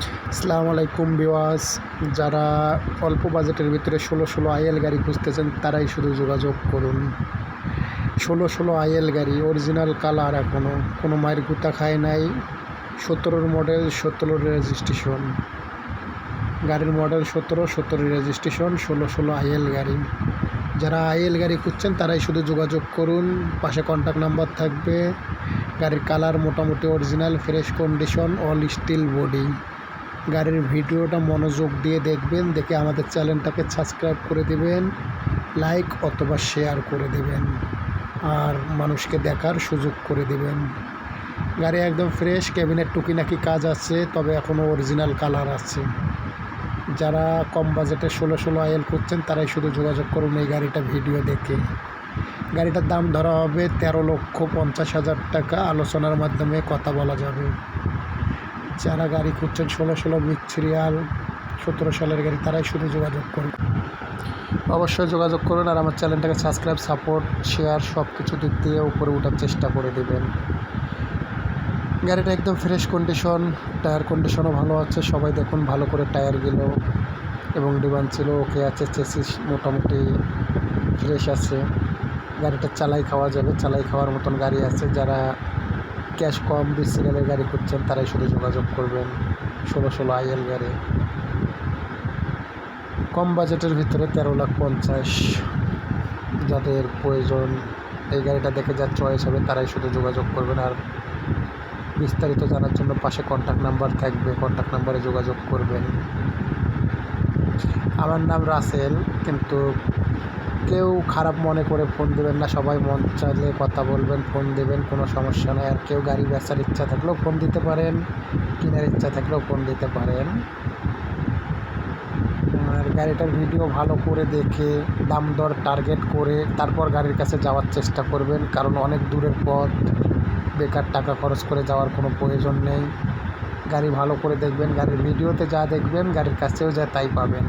আসসালামু আলাইকুম বিওয়াস যারা অল্প বাজেটের ভিতরে ষোলো ষোলো আইএল গাড়ি খুঁজতেছেন, তারাই শুধু যোগাযোগ করুন। ষোলো ষোলো আইএল গাড়ি অরিজিনাল কালার এখনও কোনো মায়ের গুতা খায় নাই, সতেরোর মডেল সতেরোর রেজিস্ট্রেশন গাড়ির মডেল সতেরো, সতেরোর রেজিস্ট্রেশন ষোলো ষোলো আইএল গাড়ি। যারা আইএল গাড়ি খুঁজছেন, তারাই শুধু যোগাযোগ করুন। পাশে কন্ট্যাক্ট নাম্বার থাকবে। গাড়ির কালার মোটামুটি original fresh condition all steel body গাড়ির ভিডিওটা মনোযোগ দিয়ে দেখবেন, দেখে আমাদের চ্যানেলটাকে সাবস্ক্রাইব করে দেবেন, লাইক অথবা শেয়ার করে দেবেন, আর মানুষকে দেখার সুযোগ করে দেবেন। গাড়ি একদম ফ্রেশ ক্যাবিনের টুকিনাকি কাজ আছে, তবে এখনও অরিজিনাল কালার আছে। যারা কম বাজেটে ষোলো ষোলো আইএল করছেন তারাই শুধু যোগাযোগ করুন এই গাড়িটা ভিডিও দেখে। গাড়িটার দাম ধরা হবে তেরো লক্ষ পঞ্চাশ হাজার টাকা, আলোচনার মাধ্যমে কথা বলা যাবে। যারা গাড়ি খুঁজছেন, ষোলো ষোলো বিগ সিরিয়াল সতেরো সালের গাড়ি, তারাই শুধু যোগাযোগ করুন। অবশ্যই যোগাযোগ করুন আর আমার চ্যানেলটাকে সাবস্ক্রাইব সাপোর্ট শেয়ার সব কিছু দিক দিয়ে উপরে ওঠার চেষ্টা করে দেবেন। গাড়িটা একদম ফ্রেশ কন্ডিশন টায়ার কন্ডিশনও ভালো আছে, সবাই দেখুন ভালো করে টায়ারগুলো এবং ডিমান্ড ছিল ওকে আছে চেসিস মোটামুটি ফ্রেশ আছে। গাড়িটা চালাই খাওয়া যাবে, চালাই খাওয়ার মতন গাড়ি আছে, যারা ক্যাশ কম বিসিএলের গাড়ি খুঁজছেন, তারাই শুধু যোগাযোগ করবেন ষোলো ষোলো আইএল গাড়ি। কম বাজেটের ভিতরে তেরো লাখ পঞ্চাশ। যাদের প্রয়োজন এই গাড়িটা দেখে যা চয়েস হবে, তারাই শুধু যোগাযোগ করবেন। আর বিস্তারিত জানার জন্য পাশে কন্ট্যাক্ট নাম্বার থাকবে কন্ট্যাক্ট নাম্বারে যোগাযোগ করবেন। আমার নাম রাসেল, কিন্তু কেউ খারাপ মনে করে ফোন দেবেন না, সবাই মন চাইলে কথা বলবেন ফোন দেবেন, কোনো সমস্যা নেই। আর কেউ গাড়ি বেচার ইচ্ছা থাকলেও ফোন দিতে পারেন, কেনার ইচ্ছা থাকলেও ফোন দিতে পারেন। আর গাড়িটার ভিডিও ভালো করে দেখে, দাম দর টার্গেট করে, তারপর গাড়ির কাছে যাওয়ার চেষ্টা করবেন। কারণ অনেক দূরের পথ, বেকার টাকা খরচ করে যাওয়ার কোনো প্রয়োজন নেই। গাড়ি ভালো করে দেখবেন, গাড়ির ভিডিওতে যা দেখবেন, গাড়ির কাছেও যা তাই পাবেন।